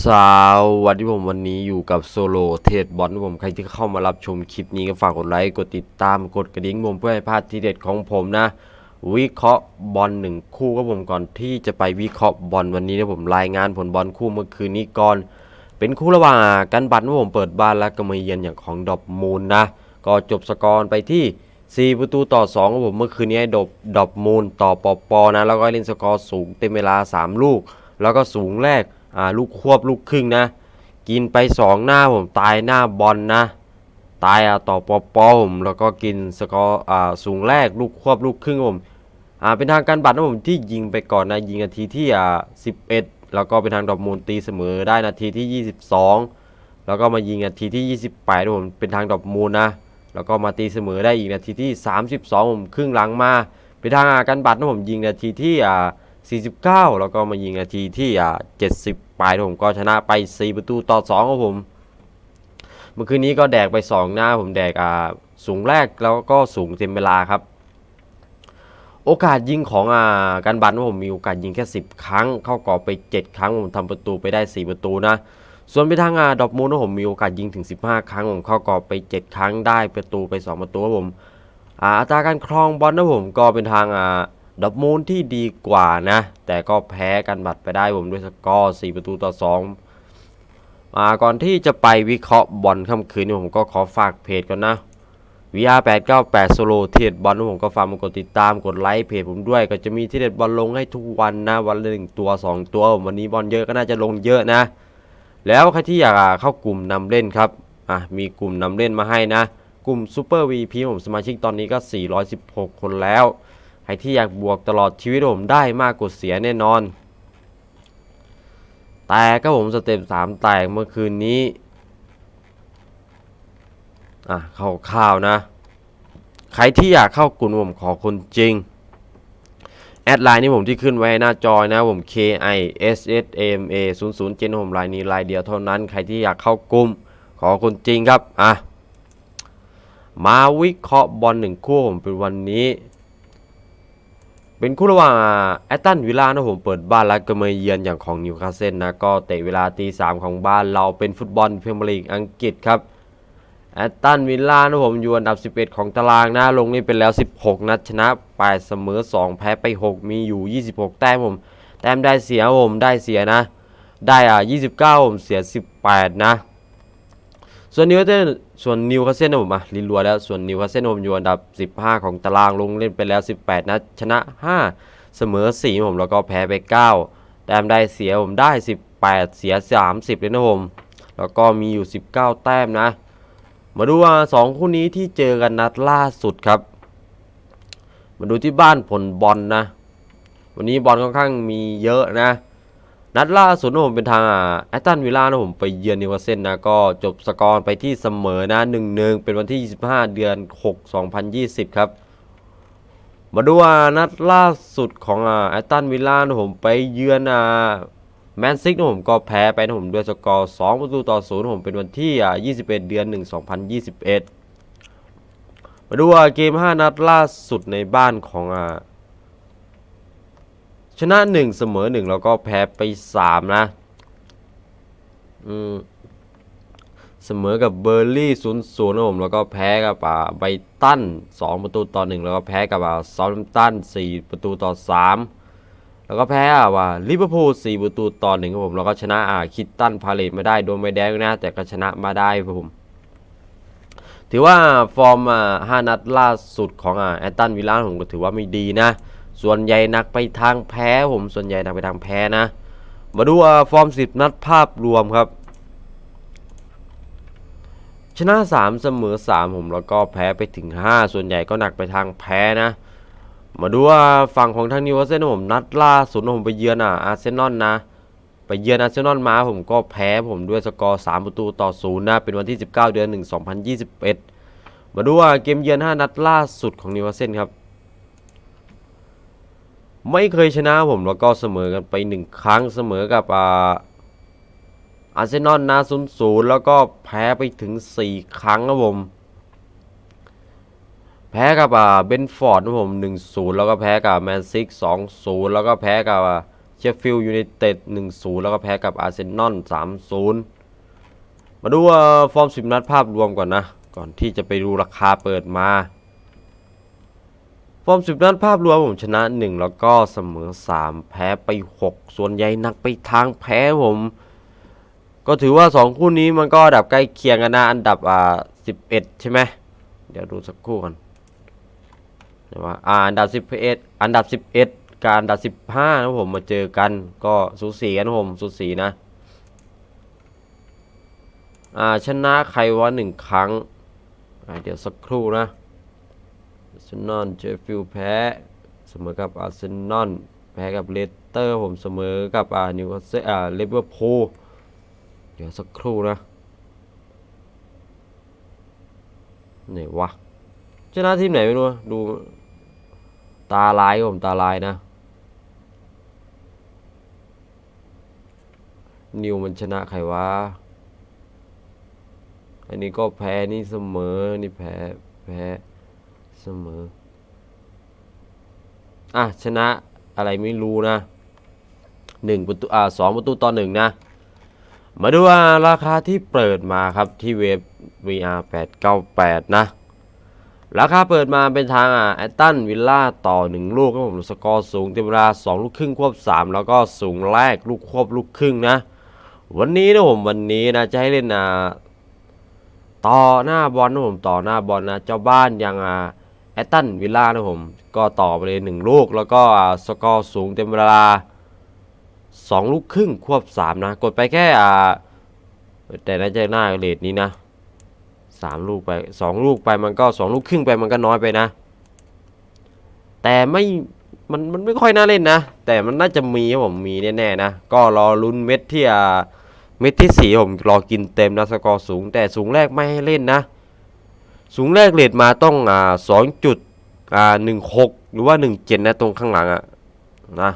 สวัสดีผมวันนี้อยู่กับโซโลเทดบอลผมใครที่เข้ามารับชมคลิปนี้ก็ฝากกดไลค์กดติดตามกดกระดิ่งผมเพื่อให้พลาดทีเด็ดของผมนะ วิเคราะห์บอลหนึ่งคู่ก็ผมก่อนที่จะไปวิเคราะห์บอลวันนี้นะผมรายงานผลบอลคู่เมื่อคืนนี้ก่อน เป็นคู่ระหว่างกันบัตนะผมเปิดบ้านและก็มาเยือนอย่างของดอบมูลนะ ก็จบสกอร์ไปที่ 4 ประตูต่อ2ครับผมเมื่อคืนนี้ให้ดอบดอบมูลต่อปอปอนะแล้วก็เล่นสกอร์สูงเต็มเวลา 3 ลูก แล้วก็สูงแรก อ่าลูกควบลูกครึ่งนะ กินไป 2 หน้าผมตายหน้าบอลนะ ตายอะต่อปอปอผมแล้วก็กินสกอร์อ่าสูงแรกลูกควบลูกครึ่งผมอ่าเป็นทางการบัตรนะผมที่ยิงไปก่อนนะยิงนาทีที่อ่า11 แล้วก็เป็นทางดอกมูลตีเสมอได้นาทีที่ 22 แล้วก็มายิงนาทีที่ 28นะผมเป็นทางดอกมูลนะแล้วก็มาตีเสมอได้อีกนาทีที่ 32 ผมครึ่งหลังมาเป็นทางการบัตรนะผมยิงนาทีที่อ่า 49 แล้วก็มายิงนาทีที่อ่า70ปลายผมก็ชนะไป 4 ประตูต่อ2ครับผม เมื่อคืนนี้ก็แดกไป 2 หน้าผมแดกอ่าสูงแรกแล้วก็สูงเต็มเวลาครับ โอกาสยิงของอ่าการบันะผมมีโอกาสยิงแค่ 10 ครั้ง เข้ากรอบไป 7 ครั้งผมทำประตูไปได้ 4 ประตูนะส่วนไปทางอ่าดอกมูนะผมมีโอกาสยิงถึง 15 ครั้งผมเข้ากรอบไป 7 ครั้งได้ประตูไป 2 ประตูครับผมอ่าอัตราการครองบอลนะผมก็เป็นทางอ่า ดอกมูลที่ดีกว่านะ แต่ก็แพ้กันบัตรไปได้ผมด้วยสกอร์ 4 ประตูต่อ2อ่าก่อนที่จะไปวิเคราะห์บอลค่ำคืนนี้ผมก็ขอฝากเพจก่อนนะ VR 898 Solo เทรดบอลผมก็ฝากมากดติดตามกดไลค์เพจผมด้วย ก็จะมีที่เด็ดบอลลงให้ทุกวันนะ วันละหนึ่งตัว 2 ตัว วันนี้บอลเยอะก็น่าจะลงเยอะนะ แล้วใครที่อยากเข้ากลุ่มนำเล่นครับอะมีกลุ่มนำเล่นมาให้นะ กลุ่ม Super VP ผมสมาชิกตอนนี้ก็ 416 คนแล้ว ใครที่อยากบวกตลอดชีวิตผมได้มากกว่าเสียแน่นอน แต่ก็ผมสเต็ป3แตกเมื่อคืนนี้ อะเข้าข้าวนะ ใครที่อยากเข้ากลุ่มผมขอคนจริง แอดไลน์นี่ผมที่ขึ้นไว้หน้าจอนะผม K I S S A M A 0 0 7ผมไลน์นี้ไลน์เดียวเท่านั้น ใครที่อยากเข้ากลุ่มขอคนจริงครับ อะ มาวิเคราะห์บอลหนึ่งคู่ผมเป็นวันนี้ เป็นคู่ระหว่างแอตตันวิลล่านะผมเปิดบ้านแล้วก็มาเยือนอย่างของนิวคาสเซิลนะก็เตะเวลาตีสามของบ้านเราเป็นฟุตบอลพรีเมียร์ลีกอังกฤษครับแอตตันวิลล่านะผมอยู่อันดับ 11 ของตารางนะลงนี่เป็นแล้ว 16 นัดชนะ8เสมอ 2 แพ้ไป 6 มีอยู่ 26 แต้มผม แต้มได้เสียผมได้เสียนะ ได้อะ29 ผมเสีย 18 นะ ส่วนนิวคาสเซิลส่วนนิวคาสเซิลนะผมอะลินรัวแล้วส่วนนิวคาสเซิลผมอยู่อันดับ 15 ของตารางลงเล่นไปแล้ว 18นัดชนะ 5 เสมอ4ผมแล้วก็แพ้ไป 9 แต้มได้เสียผมได้ 18 เสีย 30 เลยนะผมแล้วก็มีอยู่ 19 แต้มนะ มาดูว่าสองคู่นี้ที่เจอกันนัดล่าสุดครับ มาดูที่บ้านผลบอลนะวันนี้บอลค่อนข้างมีเยอะนะ นัดล่าสุดนะผมเป็นทางแอตตันวิลล่านะผมไปเยือนนิวคาสเซิลนะก็จบสกอร์ไปที่เสมอนะ1นึเป็นวันที่ 25 เดือน 6 2020 ครับ มาดูว่านัดล่าสุดของแอตตันวิลล่านะผมไปเยือนแมนซิกนะผมก็แพ้ไปนะผมด้วยสกอร์2ประตูต่อ0นะผมเป็นวันที่อ่า21 เดือน 1 2021 มาดูว่าเกม 5 นัดล่าสุดในบ้านของ ชนะ1เสมอ1แล้วก็แพ้ไป3นะอืมเสมอกับเบอร์ลี่0 0นย์ศูนย์นะผมแล้วก็แพ้กับอ่าไบตัน2ประตูต่อ1แล้วก็แพ้กับอ่าซาท์แฮมตัน4ประตูต่อ3แล้วก็แพ้อะว่าลิเวอร์พูล4ประตูต่อหนึ่งครับผมแล้วก็ชนะอ่าคิตตันพาเลตมาได้โดนใบแดงนะแต่ก็ชนะมาได้ครับผมถือว่าฟอร์มอ่าห้านัดล่าสุดของอ่าแอตตันวิลล่าผมก็ถือว่าไม่ดีนะ ส่วนใหญ่หนักไปทางแพ้ผมส่วนใหญ่หนักไปทางแพ้นะ มาดูฟอร์ม10 นัดภาพรวมครับ ชนะ 3 เสมอ 3 ผมแล้วก็แพ้ไปถึง 5 ส่วนใหญ่ก็หนักไปทางแพ้นะ มาดูว่าฝั่งของทางนิวคาสเซิลผมนัดล่าสุดผมไปเยือนอะอาร์เซนอลนะไปเยือนอาร์เซนอลมาผมก็แพ้ผมด้วยสกอร์ 3 ประตูต่อ0นะเป็นวันที่ 19 เดือน 1 2021 มาดูว่าเกมเยือน 5 นัดล่าสุดของนิวคาสเซิลครับ ไม่เคยชนะผมแล้วก็เสมอกันไป1ครั้งเสมอกับอ่าอาร์เซนอลนะ0-0แล้วก็แพ้ไปถึง4ครั้งครับผม แพ้กับอ่าเบนฟอร์ดนะผม1-0แล้วก็แพ้กับแมนซิก2-0แล้วก็แพ้กับเชฟฟิลด์ยูไนเต็ด1-0แล้วก็แพ้กับอาร์เซนอล3-0มาดูว่าฟอร์ม10นัดภาพรวมก่อนนะ ก่อนที่จะไปดูราคาเปิดมา ฟอร์ม10นัดภาพรวมผมชนะ 1 แล้วก็เสมอ 3 แพ้ไป 6 ส่วนใหญ่นักไปทางแพ้ผม ก็ถือว่า 2 คู่นี้มันก็อันดับใกล้เคียงกันนะอันดับอ่า11 ใช่ไหมเดี๋ยวดูสักคู่กันเดี๋ยวว่าอ่าอันดับ11อันดับ 11กับอันดับ 15นะผมมาเจอกันก็สูสีกันะผมสูสีนะอ่าชนะใครวะหนึ่งครั้งเดี๋ยวสักครู่นะ อาร์เซนอลเจฟฟิลด์แพ้เสมอกับอาร์เซนอลแพ้กับเลสเตอร์ผมเสมอกับอ่านิวคาสเซิลอ่าลิเวอร์พูลเดี๋ยวสักครู่นะไหนวะชนะทีมไหนไม่รู้ดูตาลายผมตาลายนะ นิวมันชนะใครวะอันนี้ก็แพ้นี่เสมอนี่แพ้แพ้ เสมอ อะ ชนะอะไรไม่รู้นะหนึ่งประตูอ่าสองประตูต่อหนึ่งนะ มาดูว่าราคาที่เปิดมาครับที่เว็บ VR 898 นะ ราคาเปิดมาเป็นทางอ่าแอตตันวิลล่าต่อ 1 ลูกครับผมสกอร์สูงเต็มเวลา 2 ลูกครึ่งควบ 3 แล้วก็สูงแรกลูกควบลูกครึ่งนะ วันนี้นะผมวันนี้นะ จะให้เล่นอ่าต่อหน้าบอลนะผมต่อหน้าบอลนะ เจ้าบ้านยังอ่า แอตตันวิลล่านะผม ก็ต่อไปเลยหนึ่งลูก แล้วก็สกอร์สูงเต็มเวลาสองลูกครึ่งควบสามนะ กดไปแค่อ่าแต่น่าจะหน้าเลทนี้นะสามลูกไปสองลูกไปมันก็สองลูกครึ่งไปมันก็น้อยไปนะ แต่ไม่มันมันไม่ค่อยน่าเล่นนะ แต่มันน่าจะมีครับผมมีแน่ๆนะ ก็รอลุ้นเม็ดที่อ่าเม็ดที่สี่ผมรอกินเต็มนะสกอร์สูง แต่สูงแรกไม่ให้เล่นนะ สูงแรกเลทมาต้องอ่าสองจุดอ่าหนึ่งหกหรือว่าหนึ่งเจ็ดนะตรงข้างหลังอะนะ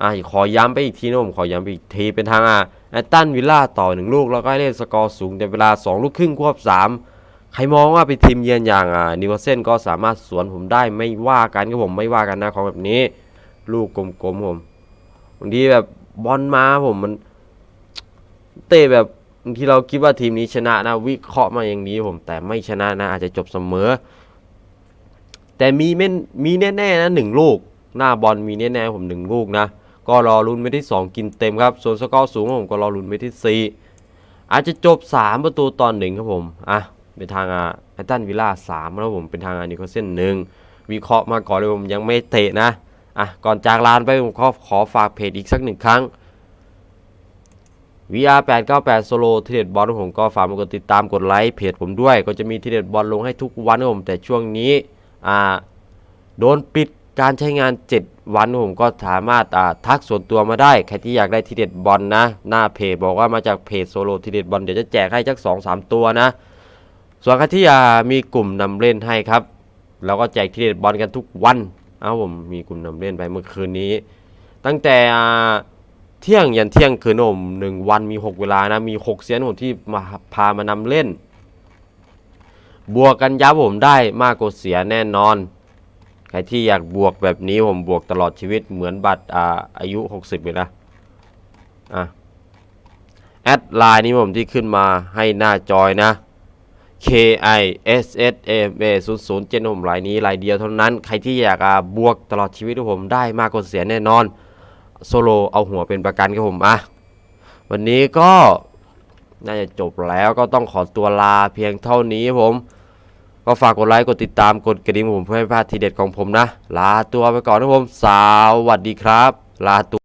อ่าขอย้ำไปอีกทีนะผมขอย้ำไปอีกทีเป็นทางอ่าแอตตันวิลล่าต่อหนึ่งลูกแล้วก็เล่นสกอร์สูงในเวลาสองลูกครึ่งควบสามใครมองว่าเป็นทีมเยือนอย่างอ่านิวเซนก็สามารถสวนผมได้ไม่ว่ากันครับผมไม่ว่ากันนะของแบบนี้ ลูกกลมๆผมบางทีแบบบอลมาผมมันเตะแบบ ที่เราคิดว่าทีมนี้ชนะนะวิเคราะห์มาอย่างนี้ผมแต่ไม่ชนะนะอาจจะจบเสมอ แต่มีเม่นมีแน่ๆนะหนึ่งลูก หน้าบอลมีแน่ๆผมหนึ่งลูกนะก็รอลุ้นไปที่ 2 กินเต็มครับส่วนสกอร์สูงผมก็รอลุ้นไปที่ 4 อาจจะจบ 3 ประตูตอนหนึ่งครับผมอะเป็นทางอะแอตันวิลล่าสามแล้วผมเป็นทางอะนิโคเซนหนึ่งวิเคราะห์มาก่อนเลยผมยังไม่เตะนะอะก่อนจากลานไปผมขอขอฝากเพจอีกสักหนึ่งครั้ง VR 898 Solo ทีเด็ดบอลของผมก็ฝากมากดติดตามกดไลค์เพจผมด้วย ก็จะมีทีเด็ดบอลลงให้ทุกวันผม แต่ช่วงนี้อ่าโดนปิดการใช้งาน 7 วันครับผมก็สามารถอ่าทักส่วนตัวมาได้ ใครที่อยากได้ทีเด็ดบอลนะ หน้าเพจบอกว่ามาจากเพจโซโลทีเด็ดบอลเดี๋ยวจะแจกให้จัก2 3 ตัวนะ ส่วนใครที่อ่ามีกลุ่มนำเล่นให้ครับเราก็แจกทีเด็ดบอลกันทุกวัน เอาผมมีกลุ่มนำเล่นไปเมื่อคืนนี้ ตั้งแต่อ่า เที่ยงยันเที่ยงคืนผมหนึ่งวันมี6เวลานะ มี6เซียนผมที่มาพามานำเล่น บวกกันยับผมได้มากกว่าเสียแน่นอน ใครที่อยากบวกแบบนี้ผมบวกตลอดชีวิตเหมือนบัตรอาอายุ 60เลยนะอะแอดไลน์นี้ผมที่ขึ้นมาให้หน้าจอยนะ K I S S M A 0 0 7ผมรายนี้รายเดียวเท่านั้น ใครที่อยากบวกตลอดชีวิตของผมได้มากกว่าเสียแน่นอน โซโลเอาหัวเป็นประกันครับผมอะวันนี้ก็น่าจะจบแล้วก็ต้องขอตัวลาเพียงเท่านี้ครับผม ก็ฝากกดไลค์กดติดตามกดกระดิ่งผมเพื่อไม่พลาดทีเด็ดของผมนะ ลาตัวไปก่อนนะผม สวัสดีครับ ลาตัว